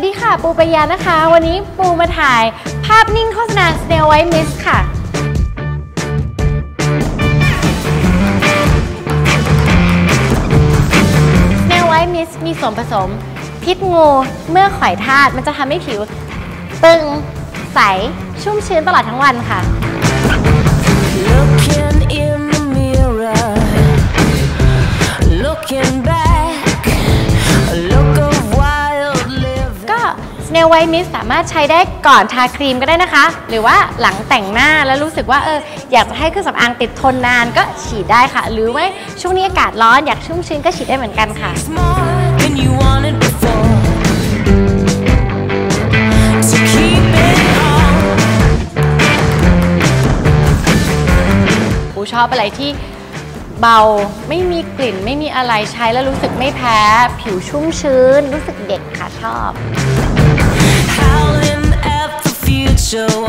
วัสดีค่ะ ปูปยานะคะ วันนี้ปูมาถ่ายภาพนิ่งโฆษณา Snail White Mist ค่ะ Snail White Mist มีส่วนผสม พิษงูเมื่อข่อยทาสมันจะทำให้ผิว ตึง ใส ชุ่มชื้นตลอดทั้งวันค่ะ Looking in the mirror, looking Snail White Mist สามารถใช้ได้ก่อนทาครีมก็ได้นะคะ หรือว่าหลังแต่งหน้าแล้วรู้สึกว่าเอออยากจะให้เครื่องสำอางติดทนนานก็ฉีดได้ค่ะ หรือว่าช่วงนี้อากาศร้อนอยากชุ่มชื้นก็ฉีดได้เหมือนกันค่ะ ปูชอบอะไรที่ เบา ไม่มีกลิ่น ไม่มีอะไรใช้แล้วรู้สึกไม่แพ้ ผิวชุ่มชื้น รู้สึกเด็กค่ะชอบ Howling at the future,